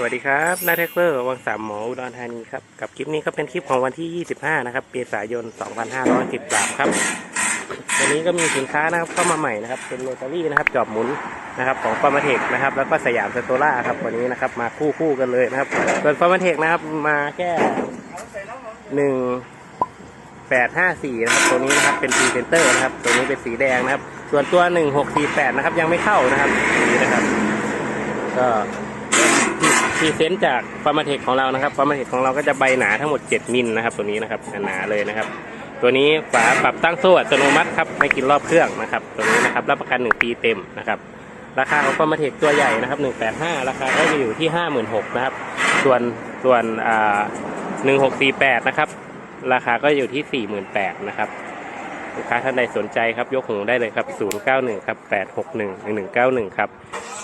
สวัสดีครับนาเทคเตอร์วังสามหมออุดรธานีครับ กับคลิปนี้ก็เป็นคลิปของวันที่ 25 นะครับเมษายน 2513 ครับ วันนี้ก็มีสินค้านะครับเข้ามาใหม่นะครับ เป็นโรตารี่นะครับจอบหมุนนะครับของฟาร์มาเทคนะครับ แล้วก็สยามสโตล่าครับวันนี้นะครับมาคู่คู่กันเลยนะครับส่วนฟาร์มาเทคนะครับมาแค่หนึ่งแปดห้าสี่นะครับ ตัวนี้นะครับเป็นพรีเซนเตอร์นะครับ ตัวนี้เป็นสีแดงนะครับ ส่วนตัวหนึ่งหกสี่แปดนะครับยังไม่เข้านะครับนี้นะครับ ก็ พรีเซนต์จากฟาร์มาเทคของเรานะครับฟาร์มาเทคของเราก็จะใบหนาทั้งหมด 7 มิลนะครับ ตัวนี้นะครับหนาเลยนะครับ ตัวนี้ฝาปรับตั้งโซ่อัตโนมัติครับไม่กินรอบเครื่องนะครับ ตัวนี้นะครับรับประกัน 1 ปีเต็มนะครับราคาของฟาร์มาเทคตัวใหญ่นะครับ 185 ราคาก็จะอยู่ที่ 56,000นะครับ ส่วนส่วนอ่า1648 นะครับ ราคาก็อยู่ที่ 48,000นะครับลูกค้าท่านใดสนใจครับยกหูได้เลยครับ 091 ครับ 861 1191 ครับ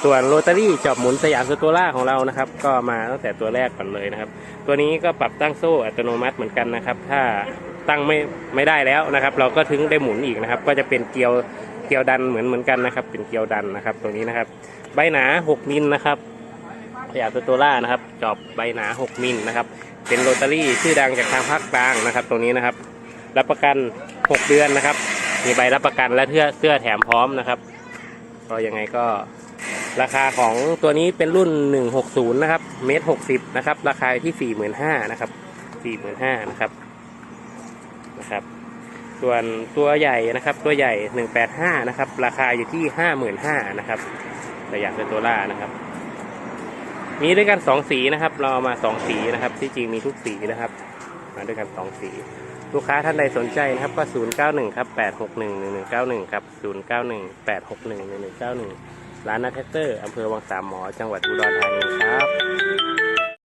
ส่วนโรตารี่จอบหมุนสยามสโตล่าของเรานะครับ ก็มาตั้งแต่ตัวแรกก่อนเลยนะครับ ตัวนี้ก็ปรับตั้งโซ่อัตโนมัติเหมือนกันนะครับ ถ้าตั้งไม่ไม่ได้แล้วนะครับ เราก็ถึงได้หมุนอีกนะครับ ก็จะเป็นเกลียวเกลียวดันเหมือนเหมือนกันนะครับ เป็นเกลียวดันนะครับตรงนี้นะครับ ใบหนา 6 มิลนะครับสยามสโตล่านะครับ จอบใบหนา 6 มิลนะครับ เป็นโรตารี่ชื่อดังจากทางภาคกลางนะครับตรงนี้นะครับ รับประกัน 6 เดือนนะครับ มีใบรับประกันและเสื้อเสื้อแถมพร้อมนะครับก็ยังไงก็ ราคาของตัวนี้เป็นรุ่น 160 นะครับ เมตร 60 นะครับ ราคาอยู่ที่ 45,000นะครับ 45,000นะครับ นะครับ ส่วนตัวใหญ่นะครับ ตัวใหญ่ 185 นะครับ ราคาอยู่ที่ 55,000นะครับสยามเซนโตล่านะครับ มีด้วยกัน 2 สีนะครับ เราเอามา 2 สีนะครับ ที่จริงมีทุกสีนะครับ มาด้วยกัน 2 สีลูกค้าท่านใดสนใจนะครับก็ 091 ครับ 861 1191 ครับ 091 861 1191 ร้านนาแท็กเตอร์อำเภอวังสามหมอ จังหวัดอุดรธานีครับ